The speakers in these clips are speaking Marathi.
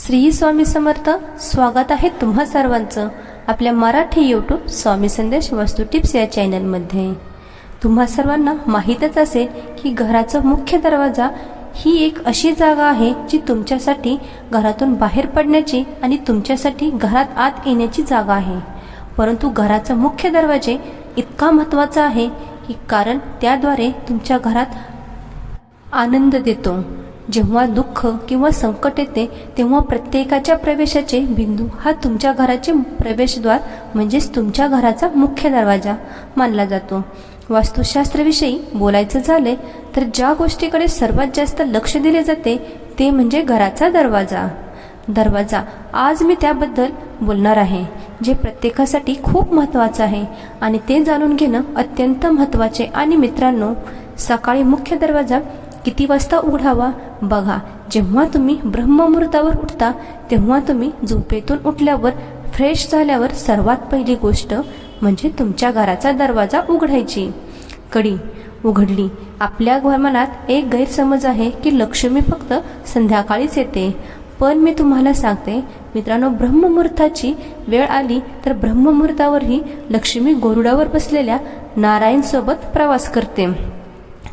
श्री स्वामी समर्थ स्वागत आहे तुम्हा सर्वांचं आपल्या मराठी यूट्यूब स्वामी संदेश वस्तू टिप्स या चॅनलमध्ये. तुम्हा सर्वांना माहीतच असेल की घराचा मुख्य दरवाजा ही एक अशी जागा आहे जी तुमच्यासाठी घरातून बाहेर पडण्याची आणि तुमच्यासाठी घरात आत येण्याची जागा आहे. परंतु घराचा मुख्य दरवाजे इतका महत्त्वाचा आहे की कारण त्याद्वारे तुमच्या घरात आनंद देतो. जेव्हा दुःख किंवा संकट येते तेव्हा प्रत्येकाच्या प्रवेशाचे बिंदू हा तुमच्या घराचे प्रवेशद्वार म्हणजेच तुमच्या घराचा मुख्य दरवाजा मानला जातो. वास्तुशास्त्राविषयी बोलायचं झाले तर ज्या गोष्टीकडे सर्वात जास्त लक्ष दिले जाते ते म्हणजे घराचा दरवाजा. दरवाजा. आज मी त्याबद्दल बोलणार आहे जे प्रत्येकासाठी खूप महत्त्वाचं आहे आणि ते जाणून घेणं अत्यंत महत्त्वाचे. आणि मित्रांनो सकाळी मुख्य दरवाजा किती वाजता उघडावा बघा जेव्हा तुम्ही ब्रह्ममुहूर्तावर उठता तेव्हा तुम्ही झोपेतून उठल्यावर फ्रेश झाल्यावर सर्वात पहिली गोष्ट म्हणजे तुमच्या घराचा दरवाजा उघडायची. कडी उघडली. आपल्या मनात एक गैरसमज आहे की लक्ष्मी फक्त संध्याकाळीच येते. पण मी तुम्हाला सांगते मित्रांनो ब्रह्ममुहूर्ताची वेळ आली तर ब्रह्ममुहूर्तावरही लक्ष्मी गोरुडावर बसलेल्या नारायणसोबत प्रवास करते.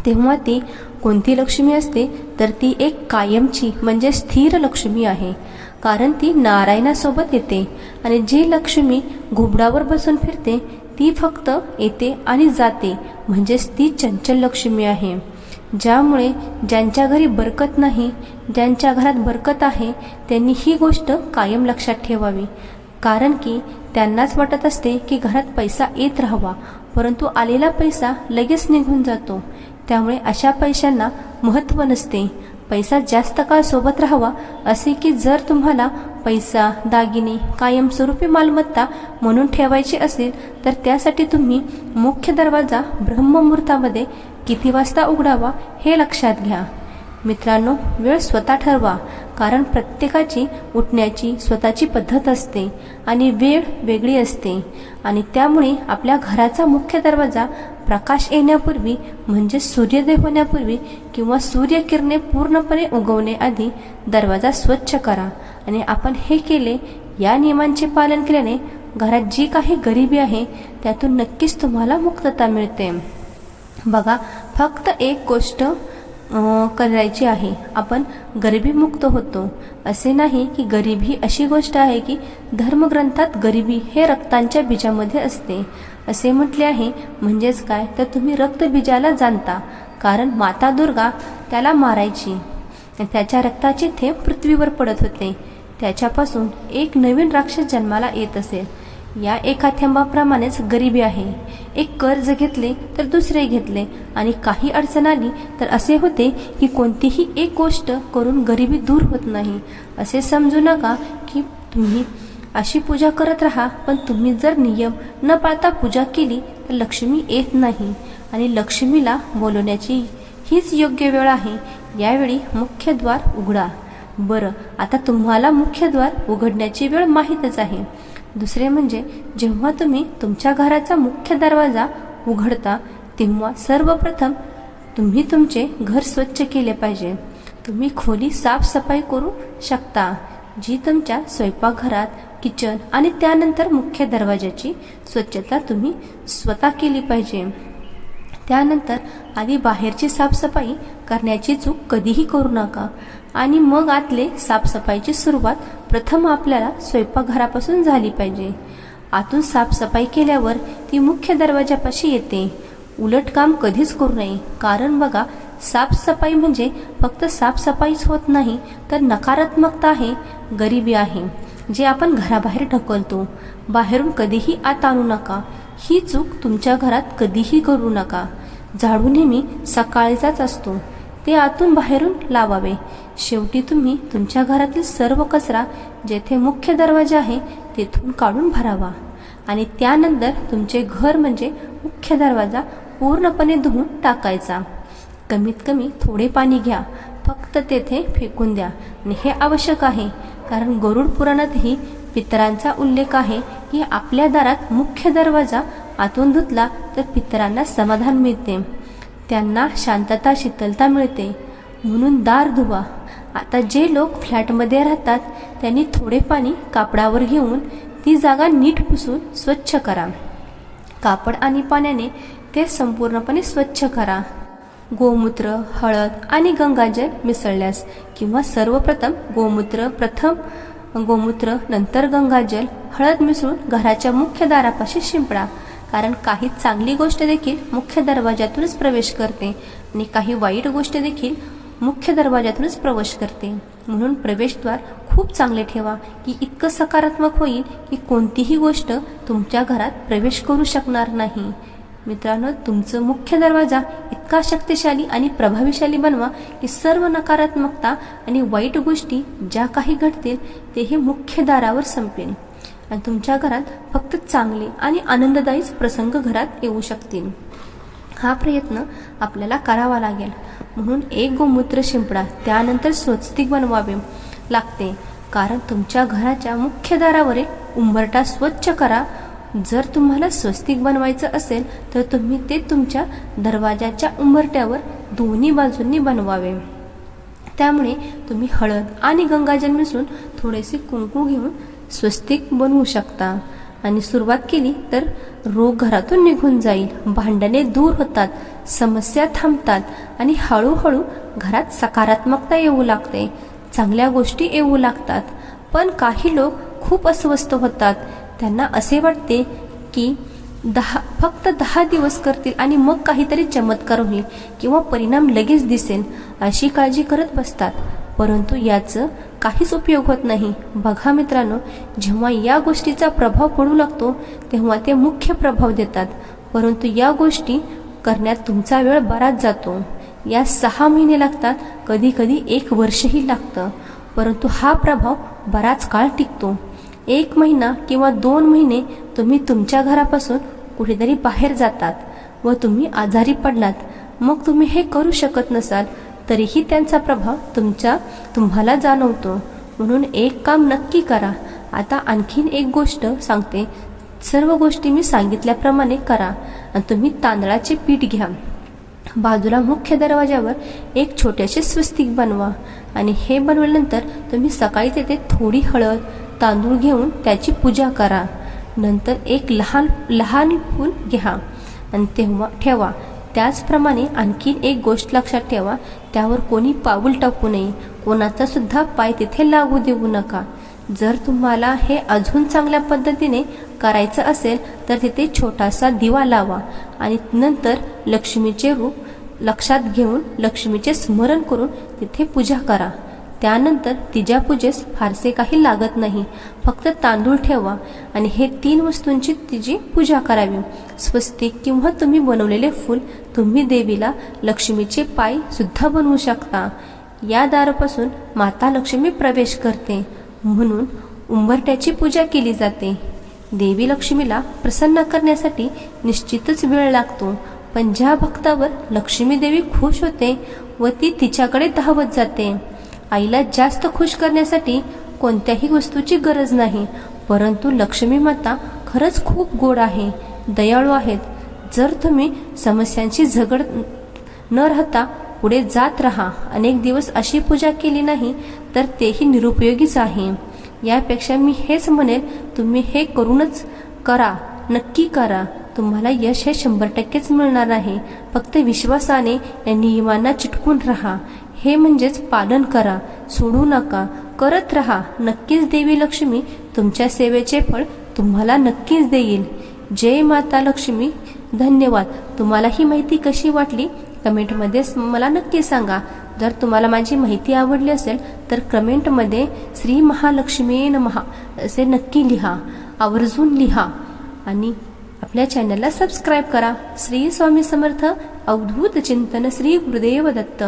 तेव्हा ती कोणती लक्ष्मी असते तर ती एक कायमची म्हणजे स्थिर लक्ष्मी आहे. कारण ती नारायणासोबत येते आणि जी लक्ष्मी घुबडावर बसून फिरते ती फक्त येते आणि जाते म्हणजेच ती चंचल लक्ष्मी आहे. ज्यामुळे ज्यांच्या घरी बरकत नाही ज्यांच्या घरात बरकत आहे त्यांनी ही गोष्ट कायम लक्षात ठेवावी. कारण की त्यांनाच वाटत असते की घरात पैसा येत राहावा परंतु आलेला पैसा लगेच निघून जातो. त्यामुळे अशा पैशांना महत्त्व नसते. पैसा जास्त काळ सोबत राहावा असे की जर तुम्हाला पैसा दागिने कायमस्वरूपी मालमत्ता म्हणून ठेवायची असेल तर त्यासाठी तुम्ही मुख्य दरवाजा ब्रह्ममुहूर्तामध्ये किती वाजता उघडावा हे लक्षात घ्या. मित्रांनो वेळ स्वतः ठरवा कारण प्रत्येकाची उठण्याची स्वतःची पद्धत असते आणि वेळ वेगळी असते. आणि त्यामुळे आपल्या घराचा मुख्य दरवाजा प्रकाश येण्यापूर्वी म्हणजे सूर्योदय होण्यापूर्वी किंवा सूर्यकिरणे पूर्णपणे उगवण्याआधी दरवाजा स्वच्छ करा. आणि आपण हे केले या नियमांचे पालन केल्याने घरात जी काही गरिबी आहे त्यातून नक्कीच तुम्हाला मुक्तता मिळते. बघा फक्त एक गोष्ट करायची आहे. आपण गरिबीमुक्त होतो. असे नाही की गरिबी अशी गोष्ट आहे की धर्मग्रंथात गरिबी हे रक्तांच्या बीजामध्ये असते. असे म्हटले आहे. म्हणजेच काय? तर तुम्ही रक्तबीजाला जाणता. कारण माता दुर्गा त्याला मारायची. त्याच्या रक्ताचे थेंब पृथ्वीवर पडत होते. त्याच्यापासून एक नवीन राक्षस जन्माला येत असेल या एका थेंबाप्रमाणेच गरिबी आहे. एक कर्ज घेतले तर दुसरे घेतले. आणि काही अडचण आली तर असे होते की कोणतीही एक गोष्ट करून गरिबी दूर होत नाही. असे समजू नका की तुम्ही अशी पूजा करत राहा पण तुम्ही जर नियम न पाळता पूजा केली तर लक्ष्मी येत नाही. आणि लक्ष्मीला बोलवण्याची हीच योग्य वेळ आहे. यावेळी मुख्य द्वार उघडा. बरं आता तुम्हाला मुख्य द्वार उघडण्याची वेळ माहीतच आहे. दुसरे म्हणजे जेव्हा तुम्ही तुमच्या घराचा मुख्य दरवाजा उघडता तेव्हा सर्वप्रथम तुम्ही तुमचे घर स्वच्छ केले पाहिजे. तुम्ही खोली साफसफाई करू शकता. जी तुमच्या स्वयंपाकघरात किचन आणि त्यानंतर मुख्य दरवाजाची स्वच्छता तुम्ही स्वतः केली पाहिजे. त्यानंतर आधी बाहेरची साफसफाई करण्याची चूक कधीही करू नका आणि मग आतले साफसफाईची सुरुवात प्रथम आपल्याला स्वयंपाकघरापासून झाली पाहिजे. आतून साफसफाई केल्यावर ती मुख्य दरवाजापाशी येते. उलट काम कधीच करू नये. कारण बघा साफसफाई म्हणजे फक्त साफसफाईच होत नाही तर नकारात्मकता आहे गरिबी आहे. जे आपण घराबाहेर ढकलतो. बाहेरून कधीही आत आणू नका. ही चूक तुमच्या घरात कधीही करू नका. झाडू नेहमी सकाळीचाच असतो. ते आतून बाहेरून लावावे. शेवटी तुम्ही तुमच्या घरातील सर्व कचरा जेथे मुख्य दरवाजा आहे तेथून काढून भरावा. आणि त्यानंतर तुमचे घर म्हणजे मुख्य दरवाजा पूर्णपणे धुवून टाकायचा. कमीत कमी थोडे पाणी घ्या. फक्त तेथे फेकून द्या. आणि हे आवश्यक आहे. कारण गरुड पुराणातही पितरांचा उल्लेख आहे की आपल्या दारात मुख्य दरवाजा आतून धुतला तर पितरांना समाधान मिळते. त्यांना शांतता शीतलता मिळते. म्हणून दार धुवा. आता जे लोक फ्लॅटमध्ये राहतात त्यांनी थोडे पाणी कापडावर घेऊन ती जागा नीट पुसून स्वच्छ करा. कापड आणि पाण्याने ते संपूर्णपणे स्वच्छ करा. गोमूत्र हळद आणि गंगाजल मिसळल्यास किंवा सर्वप्रथम गोमूत्र प्रथम गोमूत्र नंतर गंगाजल हळद मिसळून घराच्या मुख्य दारापाशी शिंपडा. कारण काही चांगली गोष्ट देखील मुख्य दरवाजातूनच प्रवेश करते आणि काही वाईट गोष्ट देखील मुख्य दरवाजातूनच प्रवेश करते. म्हणून प्रवेशद्वार खूप चांगले ठेवा. की इतकं सकारात्मक होईल की कोणतीही गोष्ट तुमच्या घरात प्रवेश करू शकणार नाही. मित्रांनो तुमचं मुख्य दरवाजा इतका शक्तिशाली आणि प्रभावीशाली बनवा की सर्व नकारात्मकता आणि वाईट गोष्टी ज्या काही घडतील तेही मुख्य दारावर संपेल आणि तुमच्या घरात फक्त चांगले आणि आनंददायीच प्रसंग घरात येऊ शकतील. हा प्रयत्न आपल्याला करावा लागेल. म्हणून एक गोमूत्र शिंपडा त्यानंतर स्वस्तिक बनवावे लागते. कारण तुमच्या घराच्या मुख्य दारावरील उंबरटा स्वच्छ करा जर तुम्हाला स्वस्तिक बनवायचं असेल तर तुम्ही ते तुमच्या दरवाजाच्या उंबरट्यावर दोन्ही बाजूंनी बनवावे. त्यामुळे तुम्ही हळद आणि गंगाजल मिसळून थोडेसे कुंकू घेऊन स्वस्तिक बनवू शकता. आणि सुरुवात केली तर रोग घरातून निघून जाईल. भांडणे दूर होतात समस्या थांबतात आणि हळूहळू घरात सकारात्मकता येऊ लागते. चांगल्या गोष्टी येऊ लागतात. पण काही लोक खूप अस्वस्थ होतात. त्यांना असे वाटते की दहा फक्त दहा दिवस करतील आणि मग काहीतरी चमत्कार होईल किंवा परिणाम लगेच दिसेल अशी काळजी करत बसतात. परंतु याचं काहीच उपयोग होत नाही. बघा मित्रांनो जेव्हा या गोष्टीचा प्रभाव पडू लागतो तेव्हा ते मुख्य प्रभाव देतात. परंतु या गोष्टी करण्यात तुमचा वेळ बराच जातो. या सहा महिने लागतात कधी कधी एक वर्षही लागतं. परंतु हा प्रभाव बराच काळ टिकतो. एक महिना किंवा दोन महिने तुम्ही तुमच्या घरापासून कुठेतरी बाहेर जातात व तुम्ही आजारी पडलात. मग तुम्ही हे करू शकत नसाल तरीही त्यांचा प्रभाव तुमच्या तुम्हाला जाणवतो. म्हणून एक काम नक्की करा. आता आणखीन एक गोष्ट सांगते. सर्व गोष्टी मी सांगितल्याप्रमाणे करा. आणि तुम्ही तांदळाचे पीठ घ्या. बाजूला मुख्य दरवाजावर एक छोटेसे स्वस्तिक बनवा. आणि हे बनवल्यानंतर तुम्ही सकाळी तेथे थोडी हळद तांदूळ घेऊन त्याची पूजा करा. नंतर एक लहान लहान फूल घ्या आणि तेव्हा ठेवा. त्याचप्रमाणे आणखीन एक गोष्ट लक्षात ठेवा त्यावर कोणी पाऊल टाकू नये. कोणाचा सुद्धा पाय तिथे लागू देऊ नका. जर तुम्हाला हे अजून चांगल्या पद्धतीने करायचं असेल तर तिथे छोटासा दिवा लावा आणि नंतर लक्ष्मीचे रूप लक्षात घेऊन लक्ष्मीचे स्मरण करून तिथे पूजा करा. त्यानंतर तिच्या पूजेस फारसे काही लागत नाही. फक्त तांदूळ ठेवा आणि हे तीन वस्तूंची तिची पूजा करावी. स्वस्तिक किंवा तुम्ही बनवलेले फूल तुम्ही देवीला लक्ष्मीचे पाय सुद्धा बनवू शकता. या दारापासून माता लक्ष्मी प्रवेश करते. म्हणून उंबरट्याची पूजा केली जाते. देवी लक्ष्मीला प्रसन्न करण्यासाठी निश्चितच वेळ लागतो. पण ज्या भक्तावर लक्ष्मी देवी खुश होते व ती तिच्याकडे धावत जाते. आईला जास्त खुश करण्यासाठी कोणत्याही वस्तूची गरज नाही परंतु लक्ष्मी माता खरंच खूप गोड आहे दयाळू आहेत. जर तुम्ही समस्यांशी झगड न राहता पुढे जात राहा अनेक दिवस अशी पूजा केली नाही तर तेही निरुपयोगीच आहे. यापेक्षा मी हेच म्हणेल तुम्ही हे करूनच करा नक्की करा. तुम्हाला यश हे शंभर टक्केच मिळणार आहे. फक्त विश्वासाने या नियमांना चिटकून राहा. हे म्हणजेच पालन करा सोडू नका करत राहा. नक्कीच देवी लक्ष्मी तुमच्या सेवेचे फळ तुम्हाला नक्कीच देईल. जय माता लक्ष्मी. धन्यवाद. तुम्हाला ही माहिती कशी वाटली? कमेंटमध्ये मला नक्की सांगा. जर तुम्हाला माझी माहिती आवडली असेल तर कमेंटमध्ये श्री महालक्ष्मी महा असे नक्की लिहा. आवर्जून लिहा. आणि आपल्या चॅनलला सबस्क्राईब करा. श्री स्वामी समर्थ. अवधूत चिंतन श्री गुरुदेव दत्त.